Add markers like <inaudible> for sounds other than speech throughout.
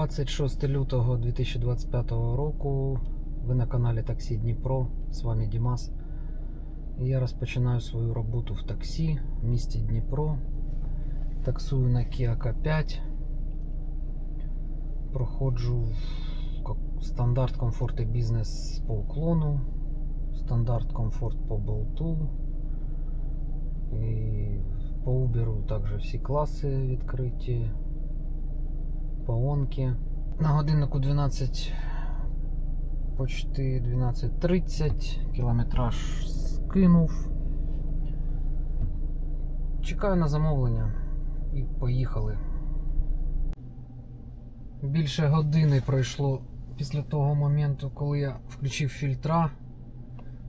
26 лютого 2025 року. Ви на каналі Таксі Дніпро. З вами Дімас. І я розпочинаю свою роботу в таксі в місті Дніпро. Таксую на Kia K5. Проходжу стандарт комфорт і бізнес по уклону, стандарт комфорт по болту. І по Uber також всі класи відкриті. По Онки. На годиннику 12 почти 12.30. Кілометраж скинув. Чекаю на замовлення і поїхали. Більше години пройшло після того моменту, коли я включив фільтра.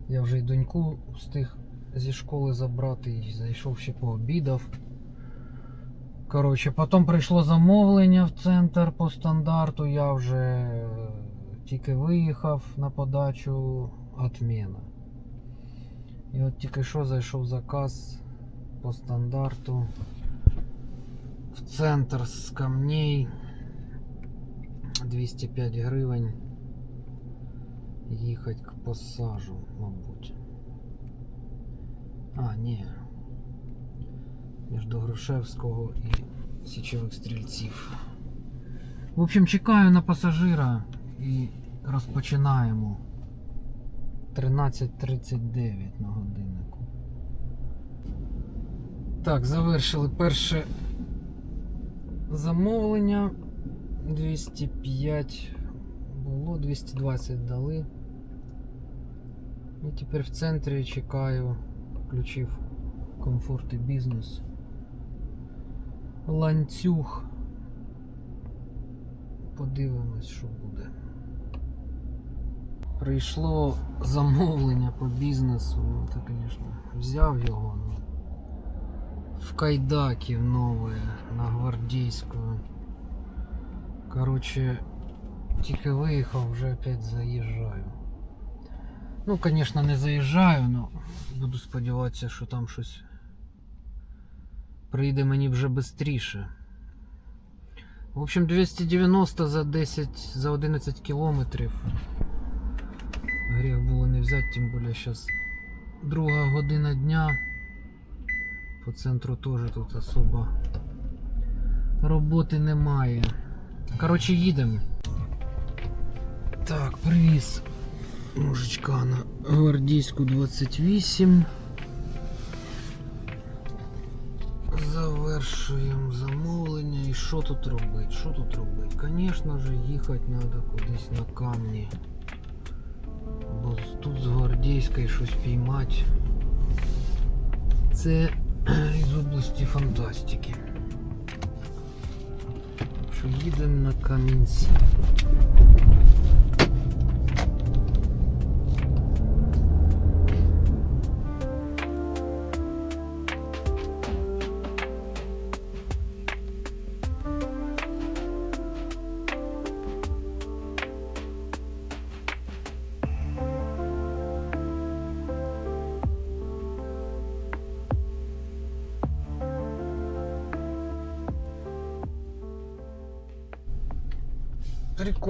Я вже й доньку встиг зі школи забрати і зайшов ще пообідав. Коротше, потім прийшло замовлення в центр по стандарту. Я вже е, тільки виїхав на подачу отмена. І от тільки що зайшов заказ по стандарту в центр з камней 205 гривень. Їхати к пасажу, мабуть. А, ні. Між Грушевського і Січових стрільців. В общем, чекаю на пасажира і розпочинаємо. 13.39 на годиннику. Так, завершили перше замовлення. 205 було, 220 дали. І тепер в центрі чекаю, включив комфорт і бізнес. Ланцюг. Подивимось, що буде. Прийшло замовлення по бізнесу. Ну, та, звісно, взяв його. Ну, в Кайдаків нове на гвардійську. Коротше, тільки виїхав, вже опять заїжджаю. Ну, звісно, не заїжджаю, але буду сподіватися, що там щось прийде мені вже швидше. В общем, 290 за 10, за 11 кілометрів. Гріх було не взяти, тим більше зараз друга година дня. По центру теж тут особо роботи немає. Коротше, їдемо. Так, привіз мужичка на гвардійську 28. Завершуємо замовлення. І що тут робити? Що тут робити? Звісно ж, їхати треба кудись на камні. Бо тут з гвардійської щось піймати. Це <clears throat> із області фантастики. Що їдемо на камінці.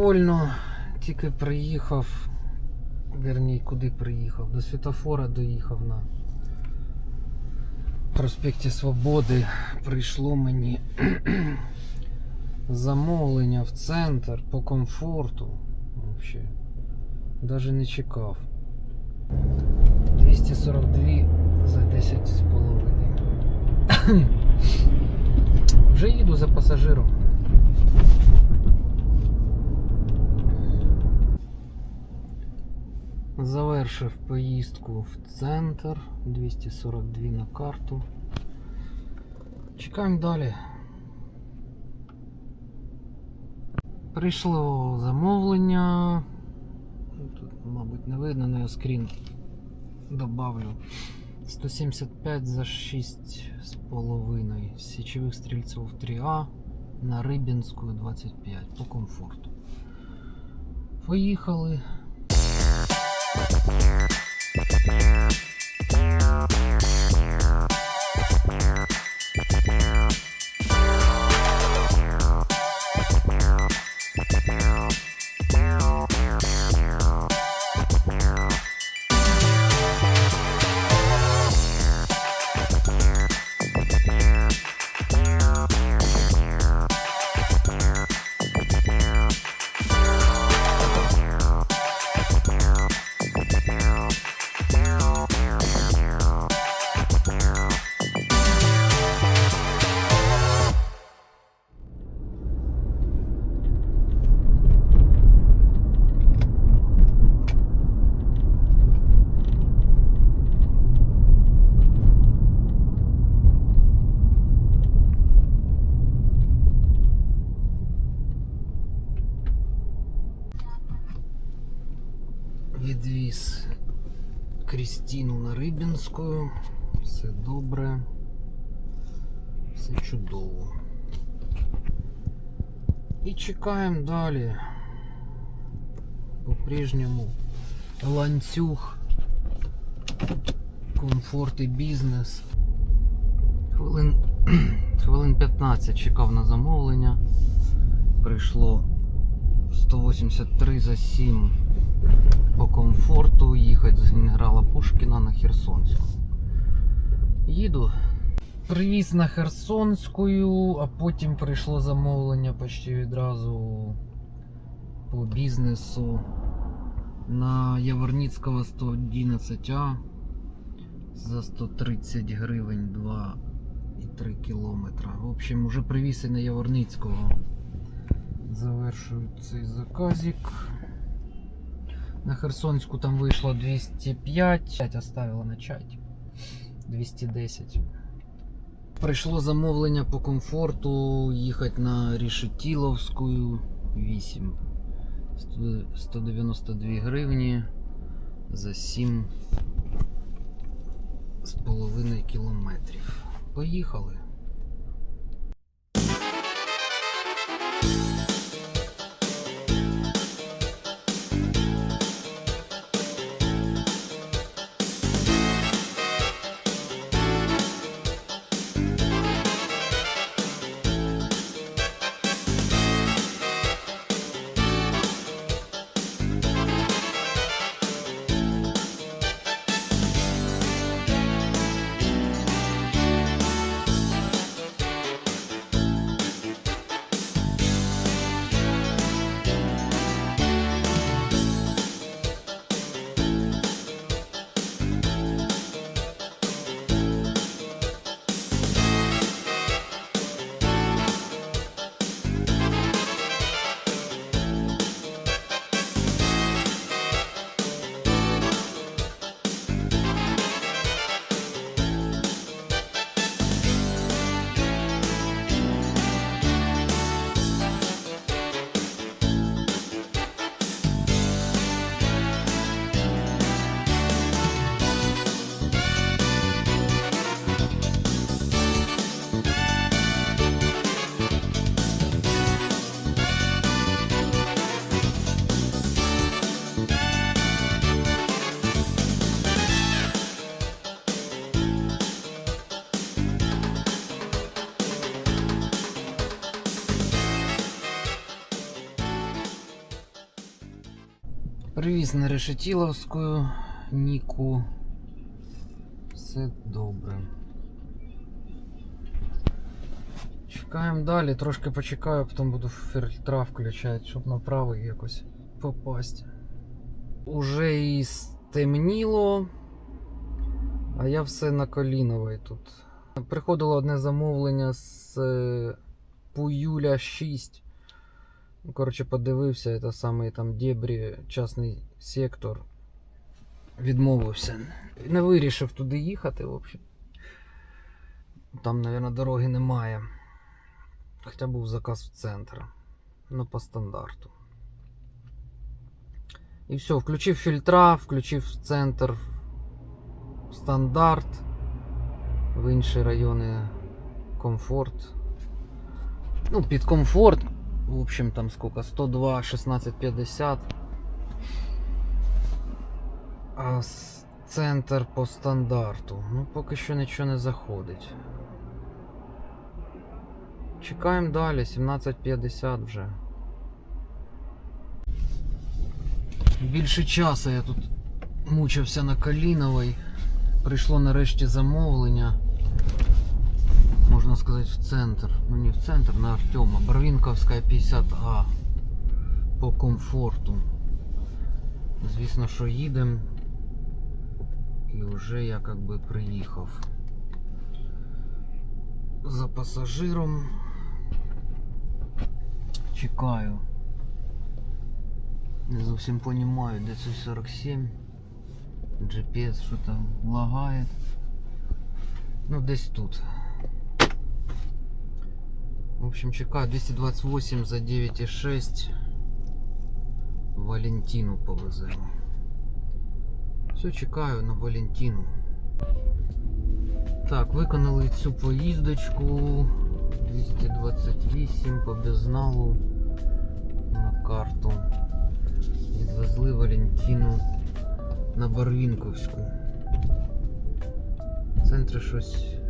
Прикольно. Тільки приїхав. Верній, куди приїхав? До світофора доїхав на проспекті Свободи. Прийшло мені <clears throat> замовлення в центр по комфорту. Вообще. Даже не чекав. 242 за 10 з половиною. <clears throat> Вже їду за пасажиром. Завершив поїздку в центр 242 на карту. Чекаємо далі. Прийшло замовлення. Тут, мабуть, не видно, але я скрін добавлю. 175 за 6,5 січових стрільців 3А на Рибінську 25 по комфорту. Поїхали. Thank you. Привіз Крістіну на Рибінську. Все добре. Все чудово. І чекаємо далі. По-прежньому ланцюг, комфорт і бізнес. Хвилин, <clears throat> хвилин 15 чекав на замовлення. Прийшло 183 за 7 по комфорту їхати з генерала Пушкіна на Херсонську. Їду. Привіз на Херсонську, а потім прийшло замовлення почти відразу по бізнесу на Яворницького 111А за 130 гривень 2,3 кілометра. В общем, уже привіз і на Яворницького. Завершую цей заказик. На Херсонську там вийшло 205, 5 оставила на чаті. 210. Прийшло замовлення по комфорту їхати на Рішетіловську 8. 192 гривні за 7 з половиною кілометрів. Поїхали. Привіз на Ніку. Все добре. Чекаємо далі, трошки почекаю, потім буду фільтра включати, щоб на правий якось попасть. Уже і стемніло, а я все на коліновій тут. Приходило одне замовлення з е, Пуюля 6. Коротше, подивився, це самий там Дєбрі, частний сектор. Відмовився. Не вирішив туди їхати, в общем. Там, мабуть, дороги немає. Хоча був заказ в центр. Ну, по стандарту. І все, включив фільтра, включив центр стандарт. В інші райони комфорт. Ну, під комфорт. В общем, там сколько? 102, 1650. А центр по стандарту. Ну, поки що нічого не заходить. Чекаємо далі, 17.50 вже. Більше часу я тут мучився на Каліновій. Прийшло нарешті замовлення. Можна сказати, в центр. Ну не в центр, на Артема. Барвінковська 50А. По комфорту. Звісно, що їдемо. І вже я как би приїхав. За пасажиром. Чекаю. Не зовсім понімаю, де це 47. GPS що-то лагає. Ну, десь тут. В общем, чекаю 228 за 9,6. Валентину повеземо. Все, чекаю на Валентину. Так, виконали цю поїздочку 228 по безналу на карту. Відвезли Валентину на Барвінковську. В центрі щось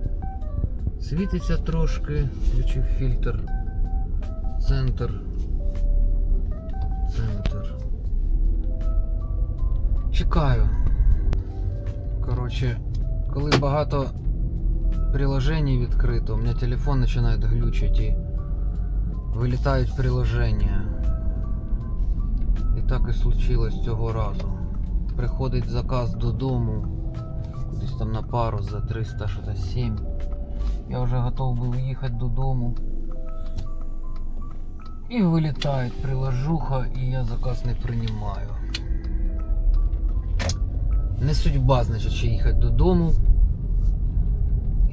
світиться трошки, включив фільтр. Центр. Центр. Чекаю. Коротше, коли багато приложений відкрито, у мене телефон починає глючити і вилітають приложення. І так і случилось цього разу. Приходить заказ додому, кудись там на пару за 307. Я вже готов був їхати додому. І вилітає приложуха, і я заказ не приймаю. Не судьба, значить, ще їхати додому.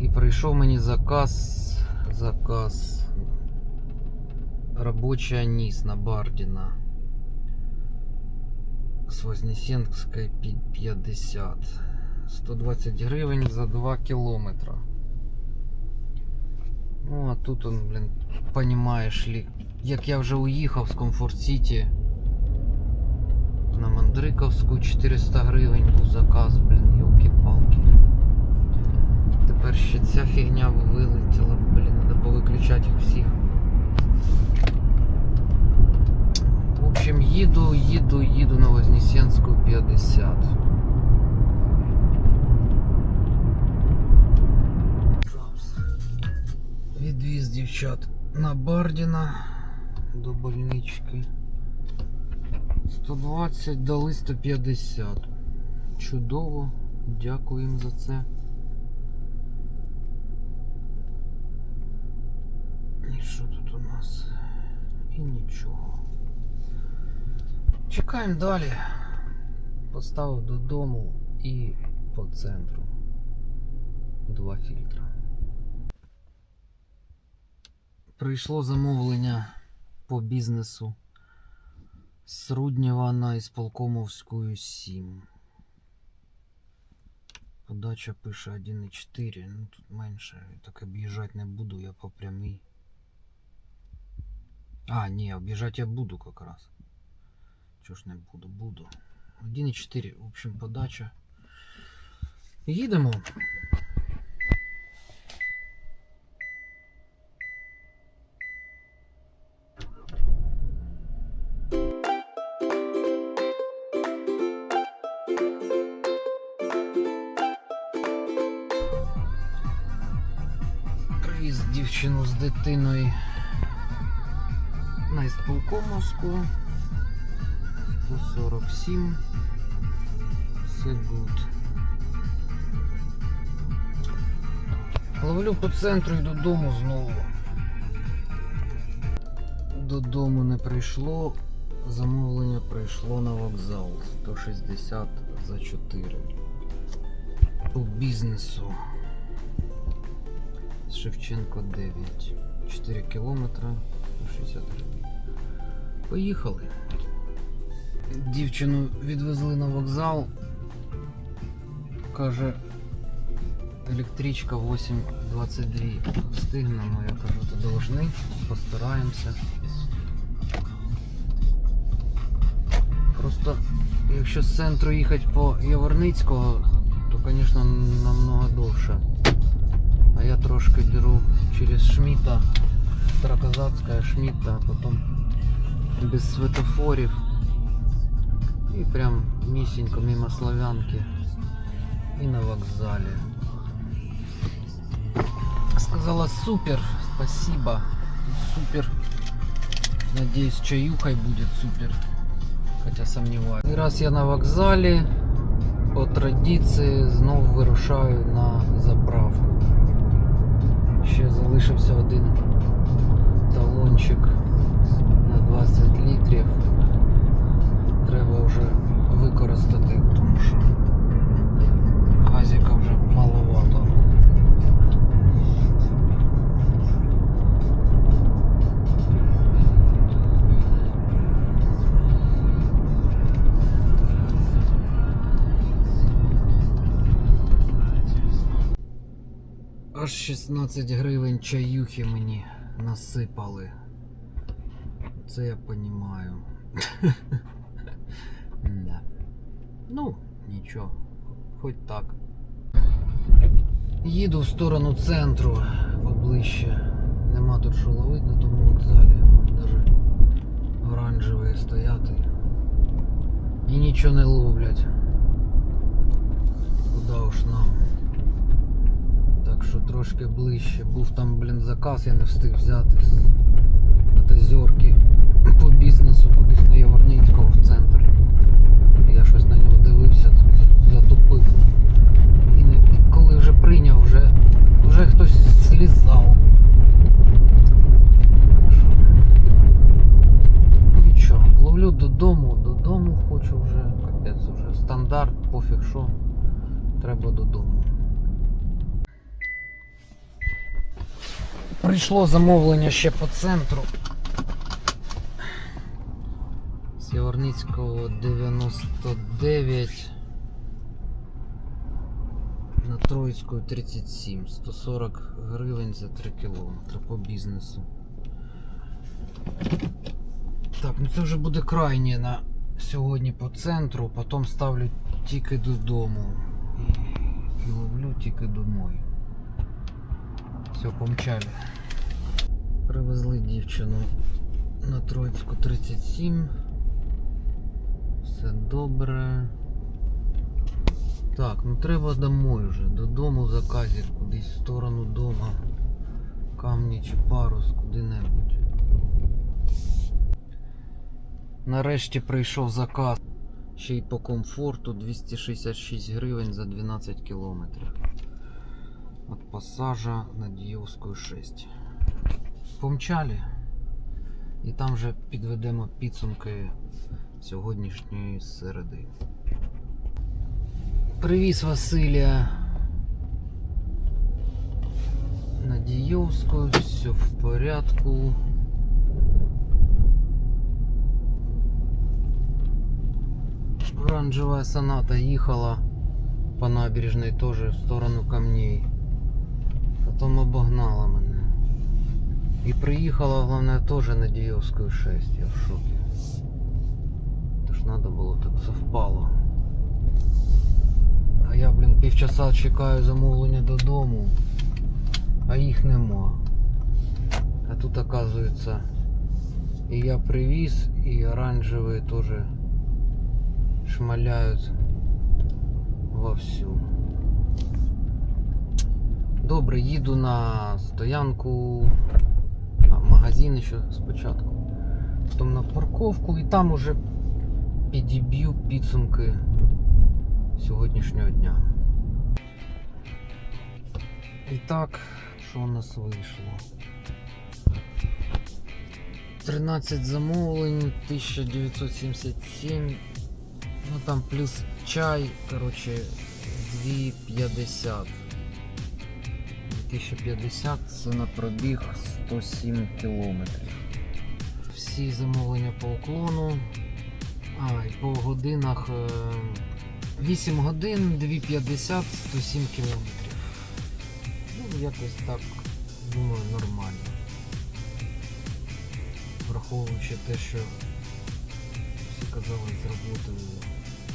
І прийшов мені заказ. Заказ. Робоча ніс на Бардіна. З Вознесенської 50. 120 гривень за 2 кілометра. Ну, а тут он, блін, понімаєш ли, як я вже уїхав з Комфорт Сіті на Мандриковську 400 гривень був заказ, блін, йолки-палки. Тепер ще ця фігня вилетіла, блін, треба повиключати їх всіх. В общем, їду, їду, їду на Вознесенську 50. Відвіз дівчат на Бардіна до больнички. 120 дали 150. Чудово, дякую їм за це. І що тут у нас? І нічого. Чекаємо далі. Поставив додому і по центру. Два фільтра. Прийшло замовлення по бізнесу з Руднєва на Ісполкомовську 7. Подача пише 1,4. Ну тут менше. Так об'їжджати не буду, я по прямій. А, ні, об'їжджати я буду как раз. Чого ж не буду, буду. 1,4, в общем, подача. Їдемо. Дитиною на Ісполкомовську 147 все. Ловлю по центру і додому знову. Додому не прийшло. Замовлення прийшло на вокзал 160 за 4. По бізнесу. Шевченко 9. 4 кілометри 160 гривень. Поїхали. Дівчину відвезли на вокзал. Каже, електричка 8.22. Встигнемо, я кажу, то должны, постараємося. Просто якщо з центру їхати по Яворницького, то, звісно, намного довше. А я трошки беру через Шміта, Староказацька, Шміта, а потім без светофорів. І прям місінько мимо Славянки. І на вокзалі. Сказала супер, спасибо. Супер. Надеюсь, чаюхай будет супер. Хотя сомневаюсь. І раз я на вокзалі, по традиції знову вирушаю на заправку. Залишився один талончик на 20 літрів. Треба вже використати, тому що газіка вже маловато. 16 гривень чаюхи мені насипали. Це я понімаю. <laughs> да. Ну, нічого, хоч так. Їду в сторону центру поближче. Нема тут що ловити на тому вокзалі. Даже оранжеві стояти. І нічого не ловлять. Куда уж нам. Так що трошки ближче. Був там, блін, заказ, я не встиг взяти з от озерки <clears throat> по бізнесу кудись на Яворницького в центр. Я щось на нього дивився, тут затупив. І не, коли вже прийняв, вже, вже хтось слізав. Нічого, ловлю додому, додому хочу вже, капець вже стандарт, пофіг що, треба додому. Прийшло замовлення ще по центру. З Яворницького 99 на Троїцькою 37. 140 гривень за 3 кілометри по бізнесу. Так, ну це вже буде крайнє на сьогодні по центру, потім ставлю тільки додому. І, і ловлю тільки домой. Все, помчали. Привезли дівчину на Троїцьку 37. Все добре. Так, ну треба домой вже. Додому заказик, кудись в сторону дома. Камні чи парус, куди-небудь. Нарешті прийшов заказ. Ще й по комфорту 266 гривень за 12 кілометрів. От пасажа на Діївську 6. Помчали. І там вже підведемо підсумки сьогоднішньої середи. Привіз Василія на Діївську, все в порядку. Оранжевая соната їхала по набережной тоже в сторону камней. Потом обогнала мене. І приїхала, головне, теж на Діївську 6, я в шокі. Тож треба було так совпало. А я, блін, півчаса чекаю замовлення додому, а їх нема. А тут оказується і я привіз, і оранжеві теж шмаляють вовсю. Добре, їду на стоянку, а, магазин ще спочатку. Потім на парковку і там уже підіб'ю підсумки сьогоднішнього дня. І так, що у нас вийшло? 13 замовлень, 1977. Ну там плюс чай, короче, 250. 2050 це на пробіг 107 кілометрів. Всі замовлення по уклону. А, і по годинах е, 8 годин, 250, 107 кілометрів. Ну, якось так, думаю, нормально. Враховуючи те, що всі казали з роботою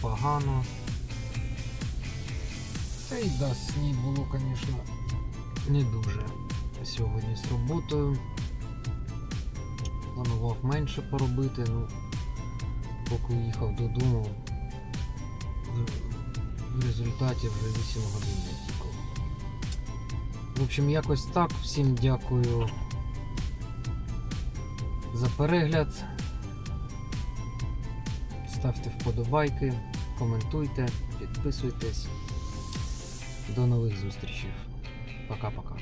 погано. Та й да, з ній було, звісно, не дуже сьогодні з роботою. Планував менше поробити, ну поки їхав додому, в- результаті вже 8 годин не тікав. В общем, якось так. Всім дякую за перегляд. Ставте вподобайки, коментуйте, підписуйтесь. До нових зустрічей. Пока-пока.